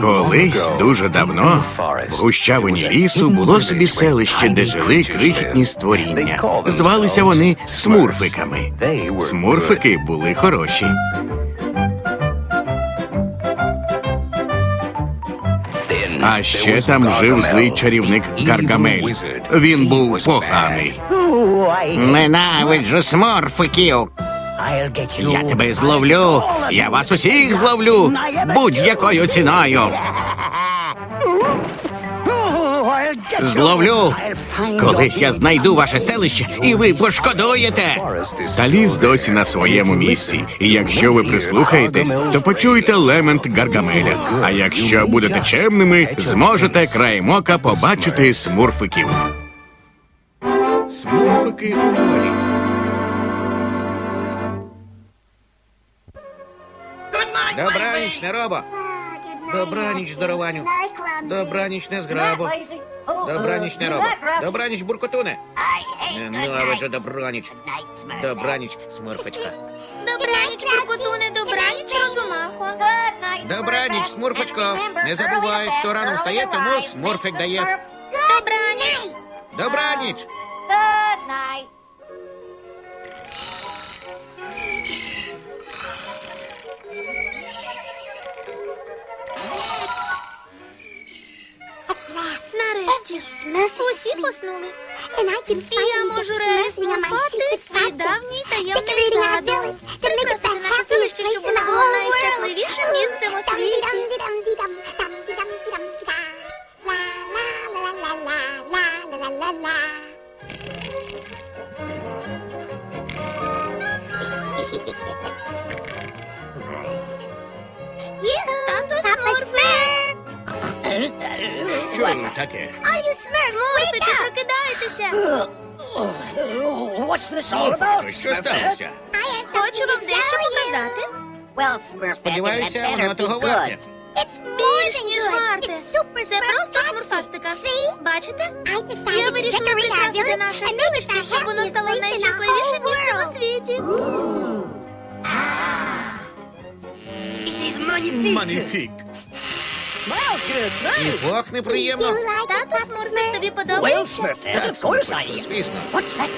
Колись дуже давно в гущавині лісу було собі селище, де жили крихітні створіння. Звалися вони смурфиками. Смурфики були хороші. А ще там жив злий чарівник Гаргамель. Він був поганий. Ненавиджу смурфиків. Я тебе зловлю. Я вас усіх зловлю будь-якою ціною. Зловлю. Колись я знайду ваше селище, і ви пошкодуєте. Та ліс досі на своєму місці. І якщо ви прислухаєтесь, то почуєте лемент Гаргамеля. А якщо будете чемними, зможете краєм ока побачити смурфиків. Смурфики у морі. Добраніч, неробо. Добраніч, здорованю. Добраніч, незграбо. Добраніч, неробо. Добраніч, буркотуне. Ненавиджу добраніч. Добраніч, смурфочка. Добраніч, Буркутуне, добраніч, Розумахо. Добраніч, смурфочко. Не забувай, хто рано встає, тому смурфик дає. Добраніч. Добраніч. Нарешті. Усі поснули. І я можу реалізувати свій давній таємний задум. Прикрасити наше селище, щоб воно було найщасливішим місцем у світі. Тато Смурфик! Що ж таке? Смурфики, прокидайтеся! Смурфочко, що сталося? Хочу вам дещо показати. Сподіваюся, воно того варте. Більш ніж варте. Це просто смурфастика. Бачите? Я вирішила прикрасити наше селище, щоб воно стало найщасливішим місцем у світі. Манітік. І пахне приємно. Тато Смурфик, тобі подобається? Так, смурфочко, звісно.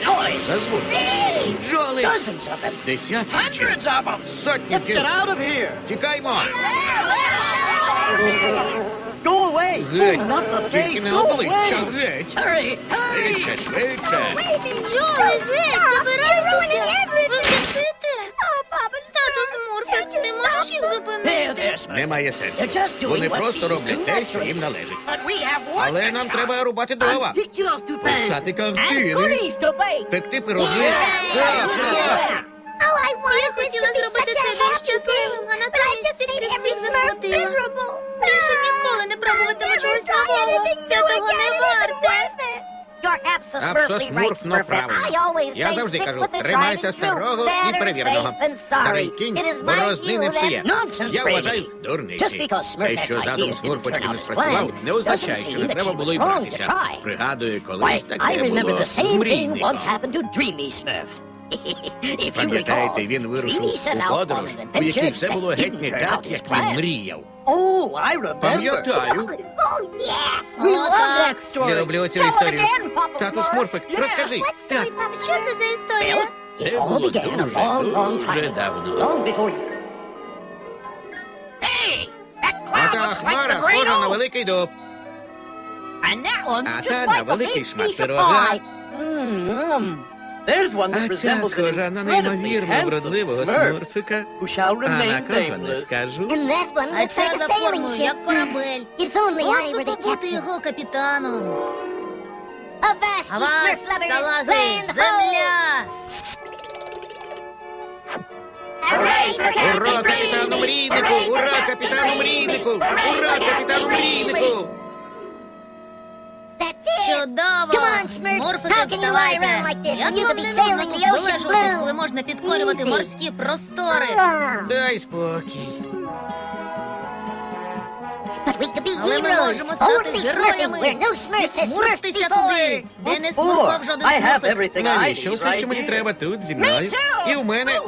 Що за звук? Жоли! Десятки бджіл. Сотні бджіл. Тікаймо! Геть! Тільки не обличчя, геть! Швидше, швидше! Джоли, геть, забирайтеся! Ви все псуєте? Тато Смурфик, ти можеш їх зупинити? Немає сенсу. Вони просто роблять те, що їм належить. Але нам треба рубати дрова, писати картини, пекти пироги. Так, так. Я хотіла зробити цей день щасливим, а натомість тільки всіх засмутила. Більше ніколи не пробуватиму чогось нового. Це того не варте. Абсосмурфно правильно. Я завжди кажу, тримайся старого і перевіреного. Старий кінь борозни не псує. Я вважаю дурниці. Те, що задум смурфочки не спрацював, не означає, що не треба було й братися. Пригадую, колись таке було з мрійником. Пам'ятаєте, він вирушив у подорож, у якій все було геть не так, як він мріяв. Пам'ятаю. Отак. Люблю цю історію. Тату Смурфик, розкажи. Так, Що це за історія? це було дуже, дуже давно. А та хмара схожа на великий дуб. А та на великий шмат пирога. А ця схожа на неймовірно вродливого смурфика. А на кого не скажу. А ця за формою, як корабель. От би побути його капітаном. А вас, салаги, земля! Ура капітану мрійнику! Ура капітану мрійнику! Ура капітану мрійнику! Чудово! Смурфики, вставайте! Як вам не нудно тут вилежуватись, коли можна підкорювати морські простори? Дай спокій. Але ми можемо стати героями і смуртися туди, де не смурфав жоден смурфик. Навіщо все, що мені треба тут зі мною? І в мене.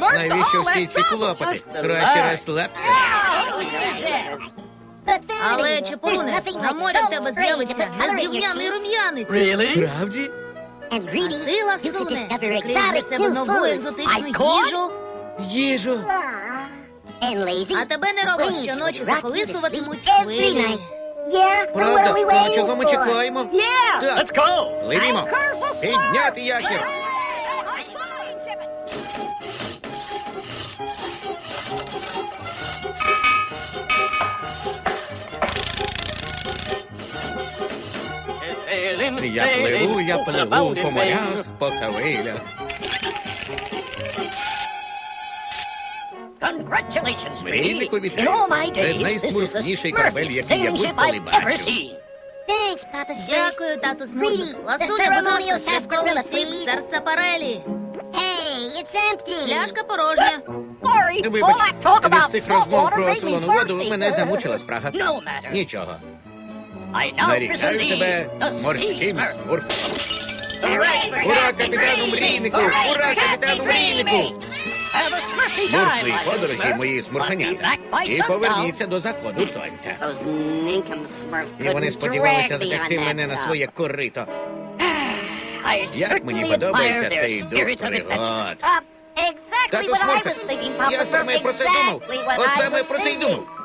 Навіщо всі ці клопоти? Краще розслабся. Але Чепуне, на морі в тебе з'явиться незрівняний рум'янець. Справді? Ти, ласуне, відкриєш для себе нову екзотичну їжу, Їжу. а тебе не робить щоночі заколисуватимуть хвилі. Правда? Ну, а чого ми чекаємо? Так, пливімо. Підняти якір. Я пливу, я пливу по морях, по хвилях. Мрійнику вітаю. Це найсмурфніший корабель, який я будь-коли бачив. Дякую, тату Смурфик. Ласуне, будь ласка, святковий сік сарсапарелі. Пляшка порожня. Вибач, від цих розмов про солону воду мене замучила спрага. Нічого. Нарікаю тебе морським смурфом. Ура, капітану мрійнику! Ура, капітану мрійнику! Смурфної подорожі, мої смурфанята. І поверніться до заходу сонця. І вони сподівалися затягти мене на своє корито. Як мені подобається цей дух пригод. Тату Смурфик, я саме про це думав. От саме про це й думав.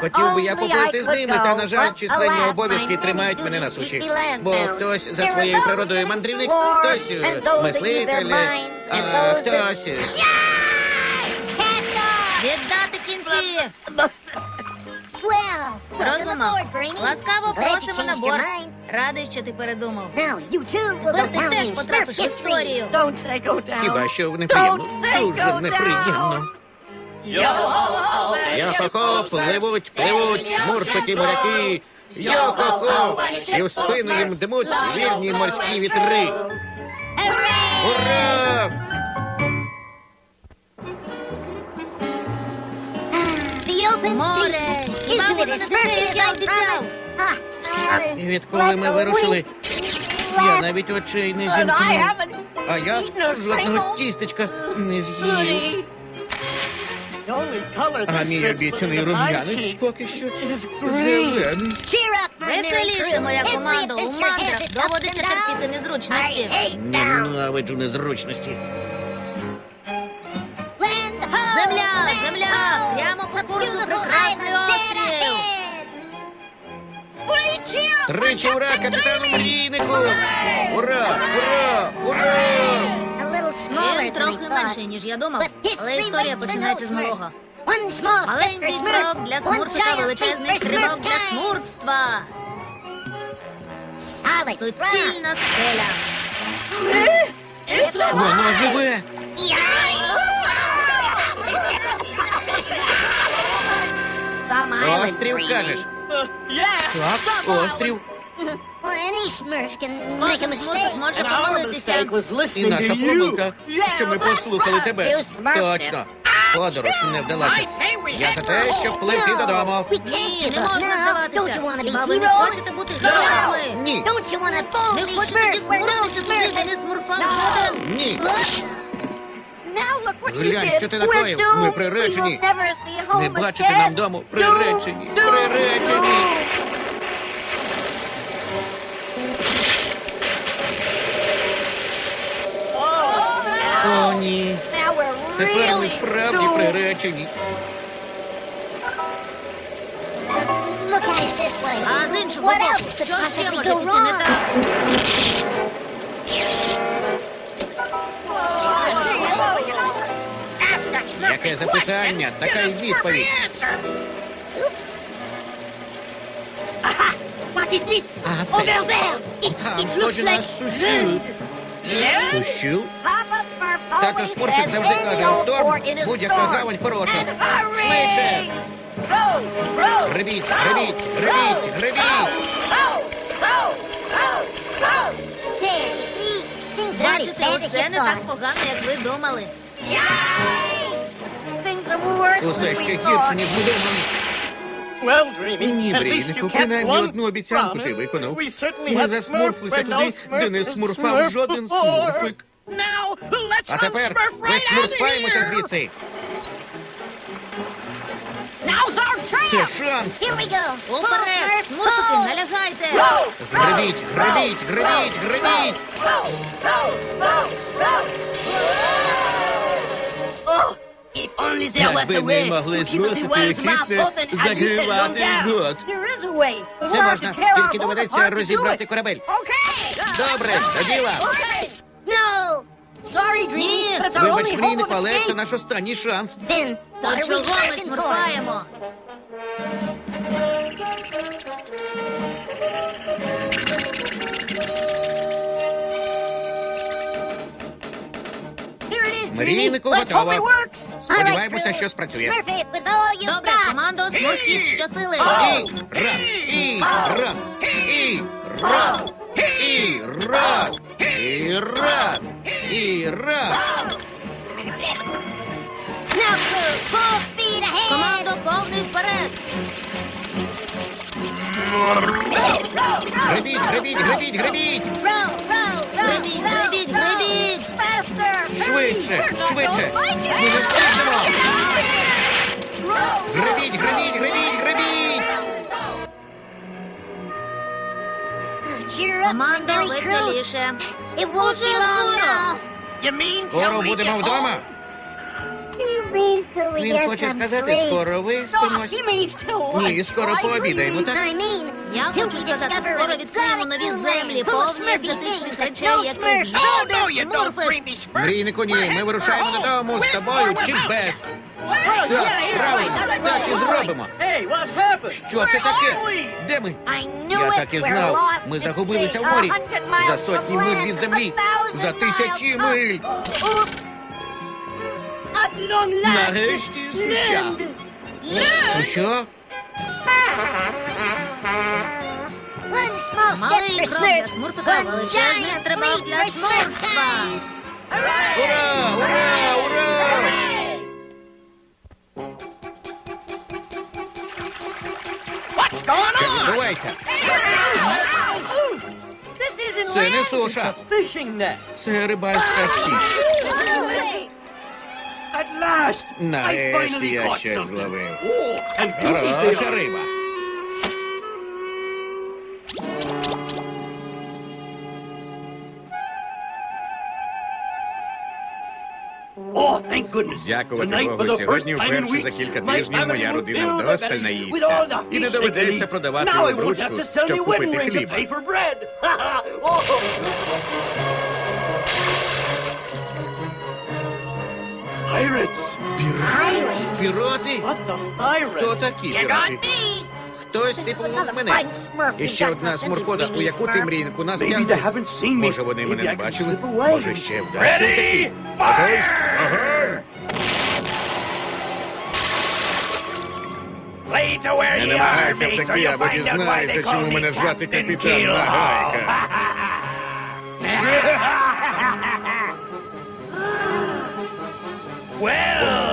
Хотів би я поплити з ними, та, на жаль, численні обов'язки тримають мене на суші. Бо хтось за своєю природою мандрівник, хтось е, мислитель, а хтось. е, Віддати кінці. Розумов. Ласкаво просимо на борт. Радий, що ти передумав. Тепер ти теж потрапиш в історію. Хіба що неприємно? Дуже неприємно. Йо-хо-хо, пливуть, пливуть, смурфики моряки. Йо-хо-хо, і в спину їм дмуть вірні морські вітри. Ура! Море, хіба не таке, як я обіцяв? І Відколи ми вирушили, я навіть очей не зімкнув. А я жодного тістечка не з'їв. А мій обіцяний рум'янець поки що зелений. Веселіше, моя команда. У мандрах доводиться терпіти незручності. Ненавиджу незручності. Земля, земля, прямо по курсу прекрасний острів. Тричі ура, капітану мрійнику! Ура! Ура! Ура! Він трохи менший, ніж я думав, але історія починається з малого. Маленький крок для смурфика, величезний стрибок для смурфства. Суцільна скеля. Воно живе! Острів, кажеш? Так, острів. Кожен смурфик може помилитися. І наша помилка, що ми послухали тебе. Точно. Подорож не вдалася. Я за те, щоб пливти додому. Ні, не можна здаватися. Хіба ви не хочете бути героями? Ні, Не хочете дісмуритися туди, де не смурфав жоден? ні. Глянь, що ти накоїв. Ми приречені. Не бачити нам дому. Приречені. Приречені. О, ні. Тепер ми справді приречені. А з іншого боку, що ще може піти не так? Яке запитання, така й відповідь. А це що? Там схоже на сущу. Сущу? Тато Смурфик завжди каже, шторм, будь-яка гавань хороша. Швидше! Гребіть, гребіть, гребіть, гребіть! Бачите, усе не так погано, як ви думали. Усе ще гірше, ніж ми думали. Ні, Брійнику, принаймні одну обіцянку ти виконав. Ми засмурфлися туди, де не смурфав жоден смурфик. А тепер висмурфаємося звідси. Це шанс. Уперед, смурфики, налягайте! Гребіть, гребіть, гребіть, гребіть. Якби ми могли змусити кітне загрівати год. Це можна, тільки доведеться розібрати корабель. Добре, до діла. Ні, Вибач, Брійнику, але це наш останній шанс. то чого ми смурфаємо? Мрійнику готово. Сподіваємося, що спрацює. Добре, командо, смурфіть щосили! І раз, і раз, і раз, і раз, і раз, і раз. Командо, повний вперед! Гребіть, гребіть, гребіть, гребіть. Гребіть, гребіть, гребіть! Швидше, швидше. Ми не встигнемо. Гребіть, гребіть, гребіть, гребіть. Командо, веселіше! Уже скоро! Скоро будемо вдома. Він хоче сказати, скоро виспимось. Ні, скоро пообідаємо, так? Я хочу сказати, скоро відкриємо нові землі, повні екзотичних речей, яких жоден смурфик. Мрійнику, ні, ми вирушаємо додому з тобою чи без. Так, правильно, так і зробимо. Що це таке? Де ми? Я так і знав. Ми загубилися в морі. За сотні миль від землі. За тисячі миль. Нарешті суша. Сущо? Малий крок для смурфика, величезний стрибок для смурфства. Ура! Ура! Ура! Що відбувається? Це не суша. Це рибальська сіть. Нарешті я щось зловив. Хороша риба. Дякувати Богу, сьогодні вперше за кілька тижнів моя родина вдосталь наїсться. І не доведеться продавати обручку, щоб купити хліба. Пірати? Пірати? Хто такі пірати? Хтось типу мене. І ще одна смурфода, у яку ти мрійнику нас тягнув. Може, вони мене не бачили? Може, ще вдасться втекти? Готовсь? Огонь! Не намагайся втекти, або дізнайся, чому мене звати капітан Нагайка.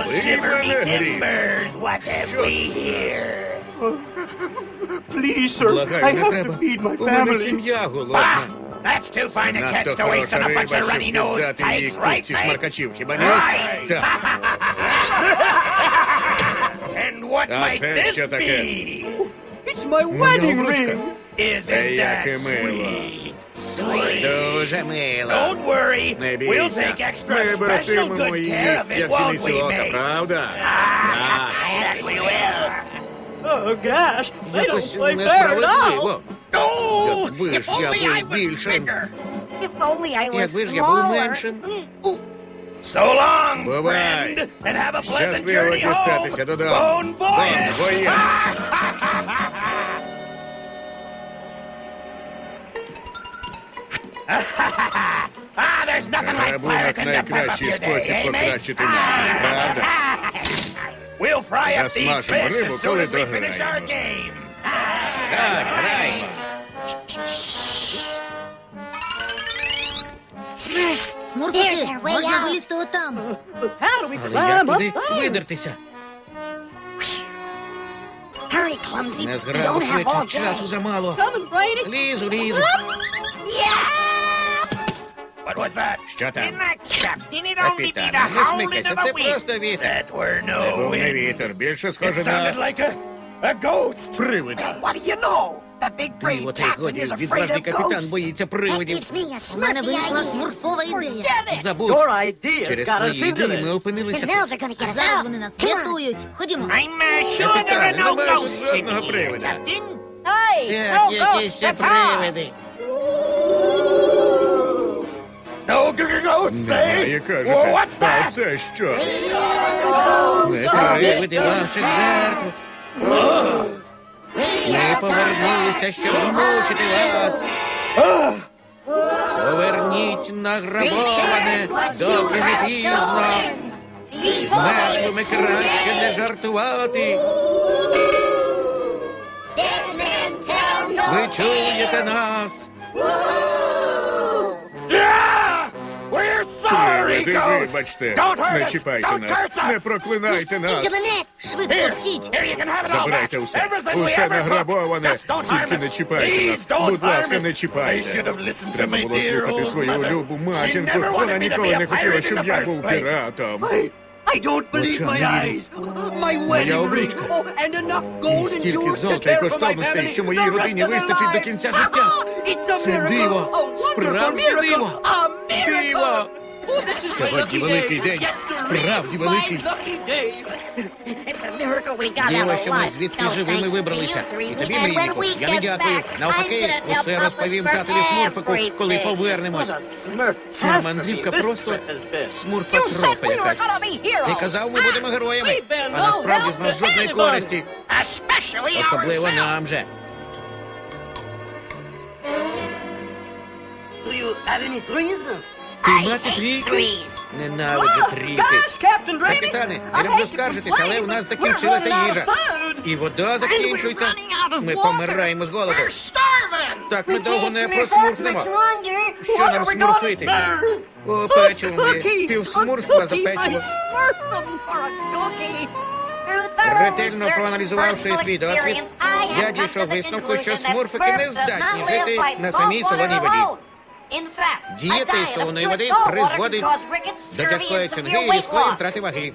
Побий мене грім. Що тут у нас? Благаю, не треба. У мене сім'я голодна. Надто хороша риба, щоб віддати її купці шмаркачів, хіба ні? Так. А це що таке? Моя обручка. Е, яке мило. Дуже мило. Не бійся. Ми берегтимемо її, як зіницю ока, правда? Так. Якось несправедливо. Якби ж я був більшим. Якби ж я був меншим. Бувай. Щасливо дістатися додому. Бон вояж. Грабунок найкращий спосіб покращити настрій, правда? ж? Засмажемо рибу, коли дограємо. Так, граємо. Смурфики, можна вилізти отам. Але як туди видертися? Не Незграбо швидше, часу замало. Лізу, лізу. Що там? Капітане, не смикайся, це просто вітер. Це був не вітер, більше схоже на привида. Диво, та й годі, відважний капітан боїться привидів. У мене виникла смурфова ідея. Забудь, через твої ідеї ми опинилися тут. А зараз вони нас врятують. Ходімо. Капітане, немає тут жодного привида. Так, які ще привиди. Немає, кажете. А це що? Не привиди ваших жертв. Ми повернулися, щоб мучити вас. Поверніть награбоване, доки не пізно. З мертвими краще не жартувати. Ви чуєте нас? Привиди, вибачте. Не чіпайте нас, не проклинайте нас. Швидко всіть. Забирайте усе. Усе награбоване. Тільки не чіпайте нас. Будь ласка, не чіпайте. Треба було слухати свою любу матінку. Вона ніколи не хотіла, щоб я був піратом. Очам не вірю. Моя обручка. І стільки золота і коштовностей, що моїй родині вистачить до кінця життя. Це диво. Справжнє диво. Диво. Сьогодні великий день. Справді великий. Диво, що ми звідти живими вибралися. І тобі, мрійнику, я не дякую. Навпаки, усе розповім татові Смурфику, коли повернемось. Ця мандрівка просто смурфатрофа якась. Ти казав, ми будемо героями, а насправді з нас жодної користі. Особливо нам же. Ти мати трійку? Ненавиджу трійки. Капітане, не люблю скаржитися, але в нас закінчилася їжа. І вода закінчується. Ми помираємо з голоду. Так ми довго не просмурфнемо. Що нам смурфити? О, моє, півсмурства за. Ретельно проаналізувавши свій досвід, я дійшов висновку, що смурфики не здатні жити на самій солоній воді. Дієта із солоної води призводить до тяжкої цинги і різкої втрати ваги.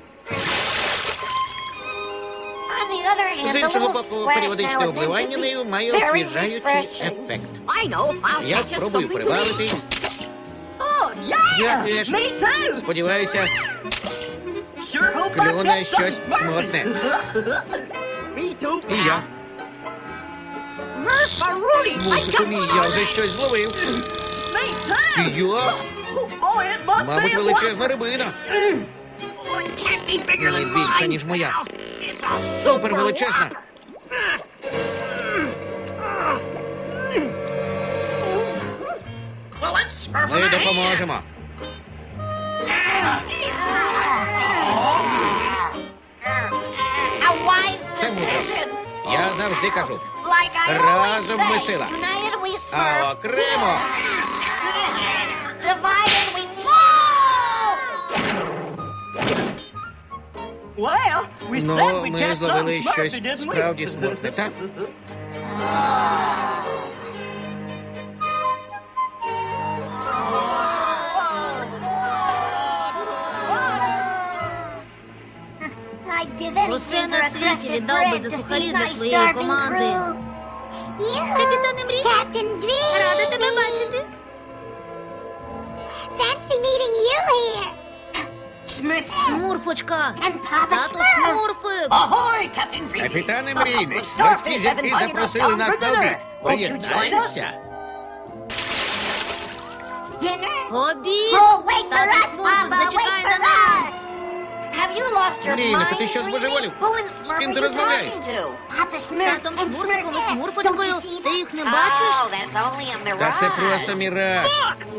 З іншого боку, періодичне обливання нею має освіжаючий ефект. Я спробую прибавити. Я теж сподіваюся, клюне щось смертне. І я. Мій, я вже щось зловив. Я, мабуть, величезна рибина. Не більша, ніж моя. Супер величезна. Ми допоможемо. Це мудро. Я завжди кажу. Разом ми сила. А окремо Ну, ми зловили щось справді смертне, так? Усе на світі віддав би за сухарі для своєї команди. Капітане Мрій, рада тебе бачити. Смурфочка, тато Смурфик. Капітане Мрійник, морські зірки запросили нас на обід. Приєднайся. Обід! Тато Смурфик зачекає на нас. Мрійнику, ти що збожеволів? З ким ти розмовляєш? З татом Смурфиком і Смурфочкою. Ти їх не бачиш? Та це просто міраж.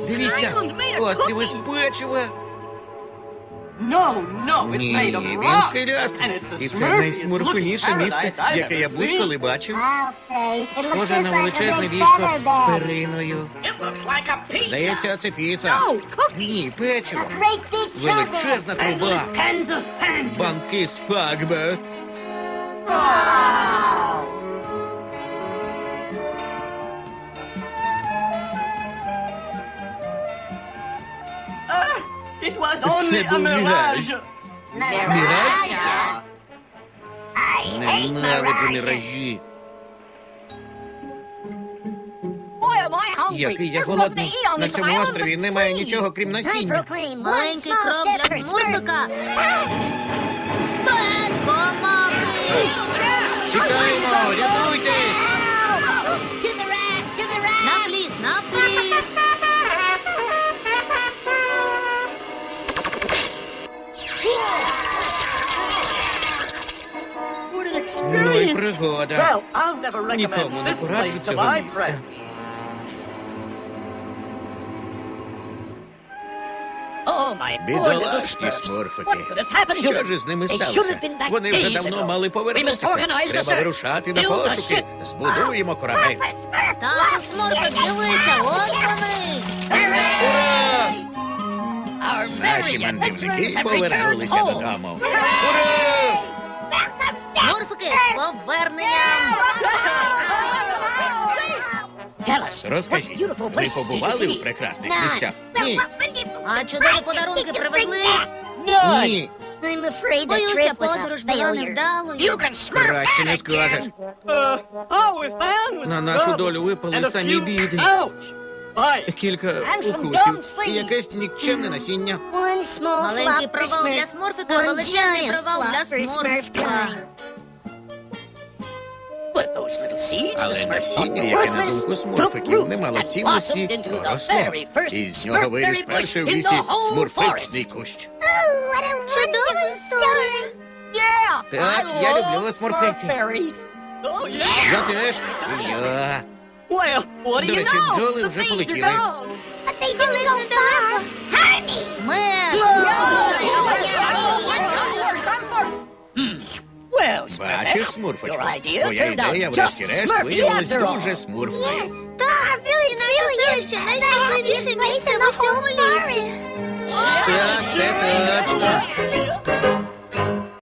Дивіться, острів із печива. Ні, він скелястий. І це найсмурфуніше місце, яке я будь-коли бачив. Схоже на величезне віжко з периною. Здається, це піца. Ні, печиво. Величезна труба. Банки з фагба. It was only a mirage. Міраж? Ненавиджу міражі. Який я голодний. На цьому острові немає нічого, крім насіння. Маленький крок для смурфика. Комахи! Тікаємо, рятуйтесь! Пригода. Well, I'll never Нікому не пораджу цього місця. Бідолашні смурфики. Що ж із ними сталося? Вони вже давно мали повернутися. Треба вирушати на пошуки. Збудуємо корабель. Тату смурфик, дивися, от вони! Ура! Наші мандрівники повернулися додому. Ура! Смурфики з поверненням! Розкажіть, ви побували у прекрасних місцях? Ні, А чудові подарунки привезли? Ні. Боюся, подорож була невдалою. Краще не скажеш. Was На нашу долю випали самі біди. Кілька укусів і якесь нікчемне насіння. Маленький провал для смурфика, величезний провал для the Але насіння, яке на думку смурфиків не мало цінності, росло. І з нього виріс перший в лісі смурфичний кущ. Чудова історія. Так, я люблю smurfberries. Oh. Я теж. Я. Well, what do До you речі, know? бджоли The вже bees are полетіли. gone. Але ж недалеко. Мед! Well, Бачиш, смурфочко, твоя ідея, врешті-решт, виявилась дуже смурфною. Так, і наше селище найщасливіше місце в усьому лісі. Так, це